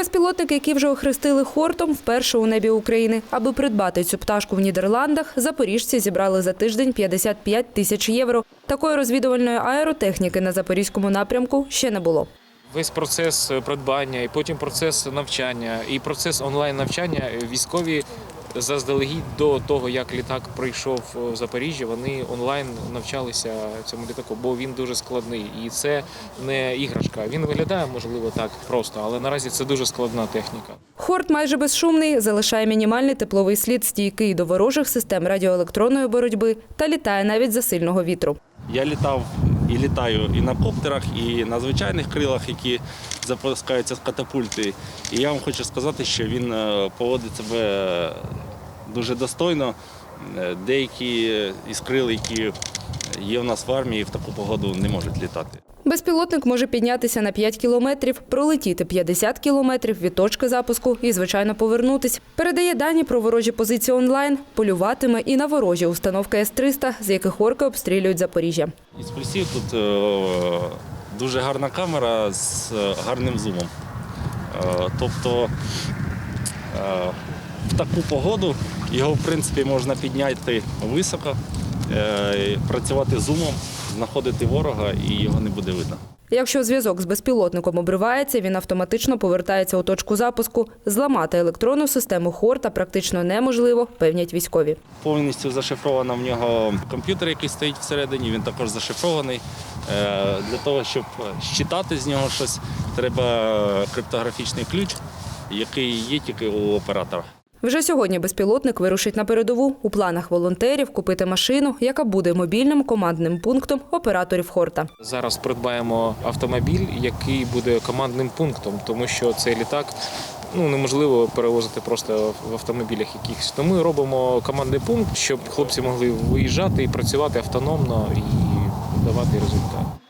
Безпілотники, які вже охрестили хортом, вперше у небі України. Аби придбати цю пташку в Нідерландах, запоріжці зібрали за тиждень 55 тисяч євро. Такої розвідувальної аеротехніки на запорізькому напрямку ще не було. Весь процес придбання, і потім процес навчання, і процес онлайн навчання військові заздалегідь до того, як літак прийшов в Запоріжжя, вони онлайн навчалися цьому літаку, бо він дуже складний. І це не іграшка. Він виглядає можливо так просто, але наразі це дуже складна техніка. Хорт майже безшумний, залишає мінімальний тепловий слід, стійкий до ворожих систем радіоелектронної боротьби та літає навіть за сильного вітру. Я літав і літаю і на коптерах, і на звичайних крилах, які запускаються з катапульти. І я вам хочу сказати, що він е, поводить себе дуже достойно. Е, Деякі із крил, які є в нас в армії, в таку погоду не можуть літати. Безпілотник може піднятися на 5 кілометрів, пролетіти 50 кілометрів від точки запуску і, звичайно, повернутись. Передає дані про ворожі позиції онлайн, полюватиме і на ворожі установки С-300, з яких орки обстрілюють Запоріжжя. Із плюсів тут е, дуже гарна камера з е, гарним зумом. Е, Тобто в таку погоду його в принципі можна підняти високо, працювати зумом, знаходити ворога і його не буде видно. Якщо зв'язок з безпілотником обривається, він автоматично повертається у точку запуску. Зламати електронну систему Хорта практично неможливо, певнять військові. Повністю зашифровано в нього комп'ютер, який стоїть всередині, він також зашифрований. Е, Для того, щоб щитати з нього щось, треба криптографічний ключ, який є тільки у оператора. Вже сьогодні безпілотник вирушить на передову. У планах волонтерів купити машину, яка буде мобільним командним пунктом операторів Хорта. Зараз придбаємо автомобіль, який буде командним пунктом, тому що цей літак ну неможливо перевозити просто в автомобілях якихось. Тому ми робимо командний пункт, щоб хлопці могли виїжджати і працювати автономно і давати результат.